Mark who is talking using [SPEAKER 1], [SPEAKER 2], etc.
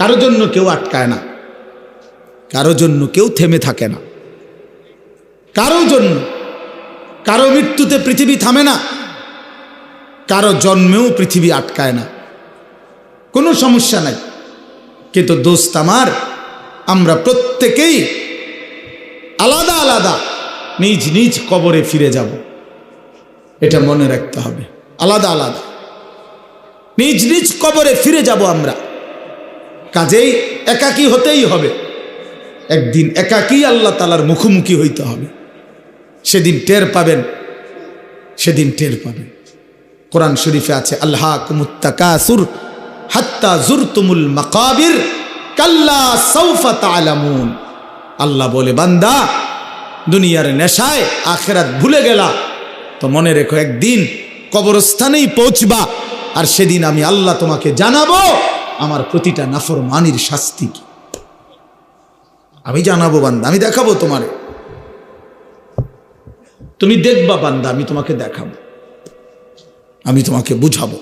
[SPEAKER 1] কারও জন্য কেউ আটকায় না। কারও জন্য কেউ থেমে থাকে না। কারও জন্য কারও মৃত্যুতে পৃথিবী থামে না। কারও জন্মেও পৃথিবী আটকায় না। কোনো সমস্যা নাই। কিন্তু দোস্ত আমার, আমরা প্রত্যেকেই আলাদা আলাদা নিজ নিজ কবরে ফিরে যাব। এটা মনে রাখতে হবে। আলাদা আলাদা। নিজ নিজ কবরে ফিরে যাব আমরা। কাজেই একাকী হতেই হবে। একদিন একাকী আল্লাহ তালার মুখোমুখি হইতে হবে। সেদিন টের পাবেন, সেদিন টের পাবেন। কোরআন শরীফে আছে আল্লাহ কুমুত্তাকাসুর হাত্তা জুরতুমুল মাকাবির কাল্লা সৌফা তালামুন আল্লাহ বলে, বান্দা, দুনিয়ার নেশায় আখেরাত ভুলে গেলা। তো মনে রেখো, একদিন কবরস্থানেই পৌঁছবা, আর সেদিন আমি আল্লাহ তোমাকে জানাব আমার প্রতিটা নাফর মানির শাস্তি কি? আমি জানাব বান্দা, আমি দেখাবো তোমারে। তুমি দেখবা বান্দা, আমি তোমাকে দেখাবো। আমি তোমাকে বুঝাবো।